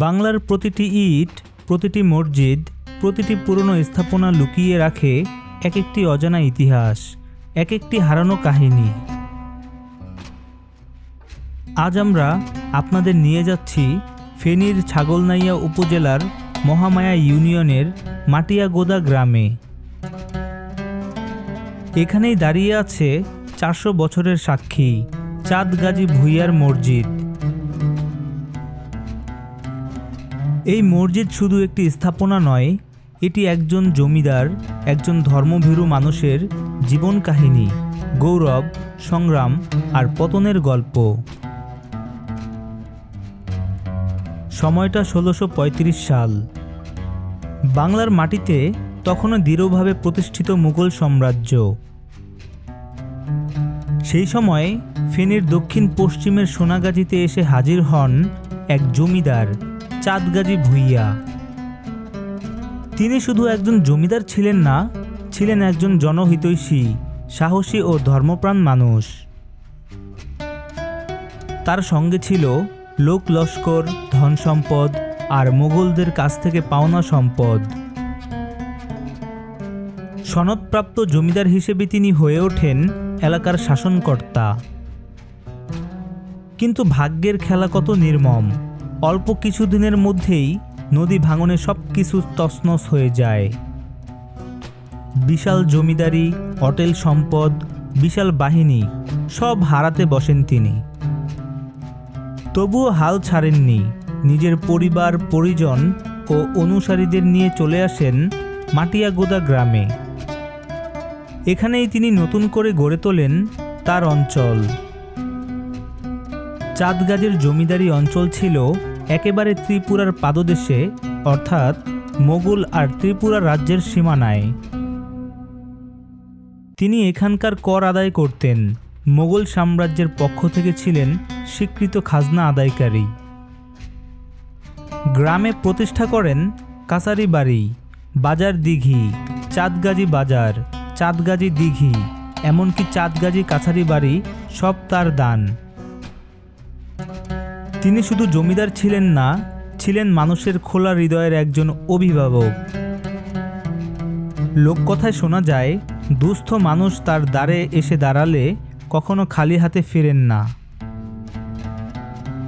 বাংলার প্রতিটি ইট, প্রতিটি মসজিদ, প্রতিটি পুরনো স্থাপনা লুকিয়ে রাখে এক একটি অজানা ইতিহাস এক একটি হারানো কাহিনী। আজ আমরা আপনাদের নিয়ে যাচ্ছি ফেনীর ছাগলনাইয়া উপজেলার মহামায়া ইউনিয়নের মাটিয়াগোদা গ্রামে। এখানেই দাঁড়িয়ে আছে চারশো বছরের সাক্ষী চাঁদ গাজী ভুইয়ার মসজিদ। এই মসজিদ শুধু একটি স্থাপনা নয়, এটি একজন জমিদার, একজন ধর্মভীরু মানুষের জীবন কাহিনী, গৌরব, সংগ্রাম আর পতনের গল্প। সময়টা ষোলোশো সাল। বাংলার মাটিতে তখনও দৃঢ়ভাবে প্রতিষ্ঠিত মুঘল সাম্রাজ্য। সেই সময় ফেনীর দক্ষিণ পশ্চিমের সোনাগাজীতে এসে হাজির হন এক জমিদার। চাঁদগাজী ভুইয়া। তিনি শুধু একজন জমিদার ছিলেন না, ছিলেন একজন জনহিতৈষী, সাহসী ও ধর্মপ্রাণ মানুষ। তার সঙ্গে ছিল লোক লস্কর, ধন সম্পদ আর মোগলদের কাছ থেকে পাওনা সম্পদ। সনদপ্রাপ্ত জমিদার হিসেবে তিনি হয়ে ওঠেন এলাকার শাসনকর্তা। কিন্তু ভাগ্যের খেলা কত নির্মম। অল্প কিছুদিনের মধ্যেই নদী ভাঙনে সব কিছু তছনছ হয়ে যায়। বিশাল জমিদারি, অটেল সম্পদ, বিশাল বাহিনী সব হারাতে বসেন তিনি। তবুও হাল ছাড়েননি। নিজের পরিবার, পরিজন ও অনুসারীদের নিয়ে চলে আসেন মাটিয়াগোদা গ্রামে। এখানেই তিনি নতুন করে গড়ে তোলেন তার অঞ্চল। চাঁদগাজের জমিদারি অঞ্চল ছিল একেবারে ত্রিপুরার পাদদেশে, অর্থাৎ মোগল আর ত্রিপুরা রাজ্যের সীমানায়। তিনি এখানকার কর আদায় করতেন। মোগল সাম্রাজ্যের পক্ষ থেকে ছিলেন স্বীকৃত খাজনা আদায়কারী। গ্রামে প্রতিষ্ঠা করেন কাছারি বাড়ি, বাজার দিঘি, চাঁদগাজী বাজার, চাঁদগাজী দিঘি, এমনকি চাঁদগাজী কাছারি বাড়ি সব তার দান। তিনি শুধু জমিদার ছিলেন না, ছিলেন মানুষের খোলা হৃদয়ের একজন অভিভাবক। লোককথায় শোনা যায়, দুস্থ মানুষ তার দ্বারে এসে দাঁড়ালে কখনো খালি হাতে ফেরেন না।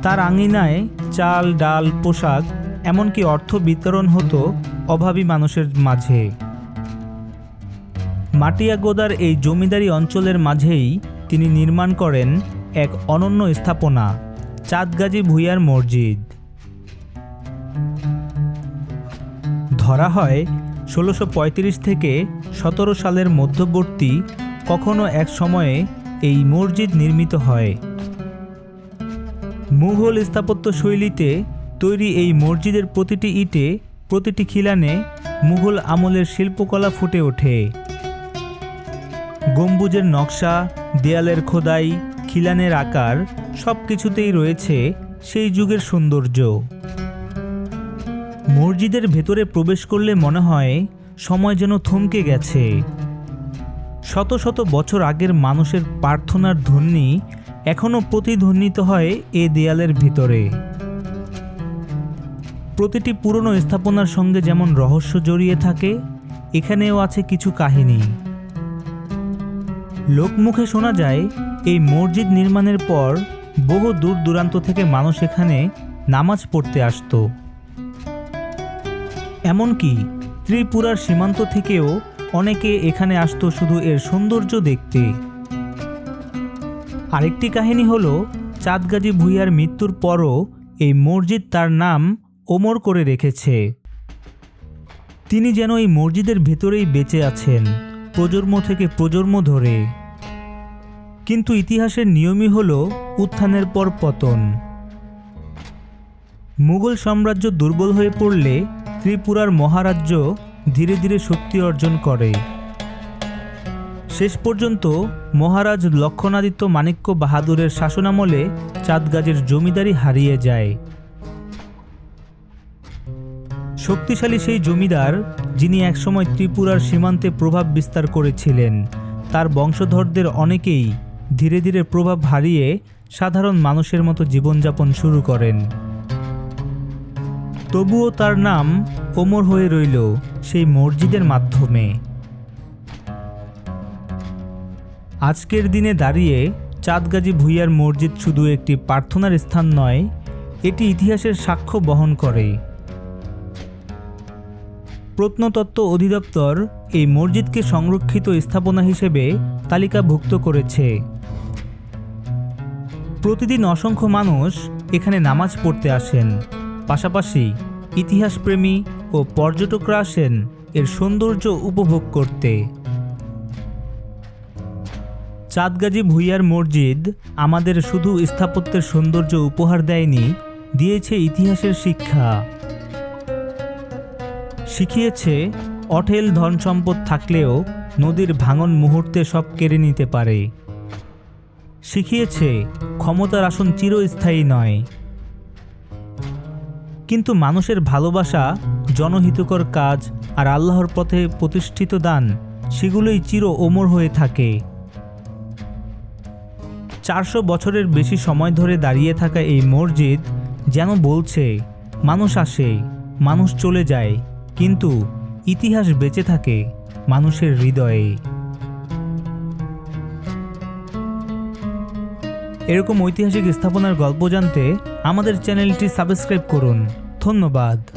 তার আঙিনায় চাল, ডাল, পোশাক, এমনকি অর্থ বিতরণ হতো অভাবী মানুষের মাঝে। মাটিয়াগোদার এই জমিদারি অঞ্চলের মাঝেই তিনি নির্মাণ করেন এক অনন্য স্থাপনা। চাঁদগাজী ভুইয়ার মসজিদ। ধরা হয় ষোলোশো থেকে সতেরো সালের মধ্যবর্তী কখনো এক সময়ে এই মসজিদ নির্মিত হয়। মুঘল স্থাপত্য শৈলীতে তৈরি এই মসজিদের প্রতিটি ইটে প্রতিটি খিলানে মুঘল আমলের শিল্পকলা ফুটে ওঠে। গম্বুজের নকশা, দেয়ালের খোদাই খিলানের আকার সব কিছুতেই রয়েছে সেই যুগের সৌন্দর্য। মসজিদের ভেতরে প্রবেশ করলে মনে হয় সময় যেন থমকে গেছে। শত শত বছর আগের মানুষের প্রার্থনার ধ্বনি এখনও প্রতিধ্বনিত হয় এ দেয়ালের ভিতরে। প্রতিটি পুরনো স্থাপনার সঙ্গে যেমন রহস্য জড়িয়ে থাকে, এখানেও আছে কিছু কাহিনী। লোকমুখে শোনা যায় এই মসজিদ নির্মাণের পর বহু দূর দূরান্ত থেকে মানুষ এখানে নামাজ পড়তে আসতো। এমনকি ত্রিপুরার সীমান্ত থেকেও অনেকে এখানে আসতো শুধু এর সৌন্দর্য দেখতে। আরেকটি কাহিনী হল, চাঁদগাজী ভুইয়ার মৃত্যুর পরও এই মসজিদ তার নাম ওমর করে রেখেছে। তিনি যেন এই মসজিদের ভেতরেই বেঁচে আছেন, প্রজন্ম থেকে প্রজন্ম ধরে। কিন্তু ইতিহাসের নিয়মই হল উত্থানের পর পতন। মুঘল সাম্রাজ্য দুর্বল হয়ে পড়লে ত্রিপুরার মহারাজ্য ধীরে ধীরে শক্তি অর্জন করে। শেষ পর্যন্ত মহারাজ লক্ষণাদিত্য মাণিক্য বাহাদুরের শাসনামলে চাঁদগাজের জমিদারি হারিয়ে যায়। শক্তিশালী সেই জমিদার, যিনি একসময় ত্রিপুরার সীমান্তে প্রভাব বিস্তার করেছিলেন, তার বংশধরদের অনেকেই ধীরে ধীরে প্রভাব হারিয়ে সাধারণ মানুষের মতো জীবনযাপন শুরু করেন। তবুও তার নাম ওমর হয়ে রইল সেই মসজিদের মাধ্যমে। আজকের দিনে দাঁড়িয়ে চাঁদগাজী ভুইয়ার মসজিদ শুধু একটি প্রার্থনার স্থান নয়, এটি ইতিহাসের সাক্ষ্য বহন করে। প্রত্নতত্ত্ব অধিদপ্তর এই মসজিদকে সংরক্ষিত স্থাপনা হিসেবে তালিকাভুক্ত করেছে। প্রতিদিন অসংখ্য মানুষ এখানে নামাজ পড়তে আসেন। পাশাপাশি ইতিহাসপ্রেমী ও পর্যটকরা আসেন এর সৌন্দর্য উপভোগ করতে। চাঁদগাজী ভুইয়ার মসজিদ আমাদের শুধু স্থাপত্যের সৌন্দর্য উপহার দেয়নি, দিয়েছে ইতিহাসের শিক্ষা। শিখিয়েছে অঠেল ধন সম্পদ থাকলেও নদীর ভাঙন মুহূর্তে সব কেড়ে নিতে পারে। শিখিয়েছে ক্ষমতার আসন চিরস্থায়ী নয়। কিন্তু মানুষের ভালোবাসা, জনহিতকর কাজ আর আল্লাহর পথে প্রতিষ্ঠিত দান, সেগুলোই চির ওমর হয়ে থাকে। চারশো বছরের বেশি সময় ধরে দাঁড়িয়ে থাকা এই মসজিদ যেন বলছে, মানুষ আসে, মানুষ চলে যায়, কিন্তু ইতিহাস বেঁচে থাকে মানুষের হৃদয়ে। এরকম ঐতিহাসিক স্থাপনার গল্প জানতে আমাদের চ্যানেলটি সাবস্ক্রাইব করুন। ধন্যবাদ।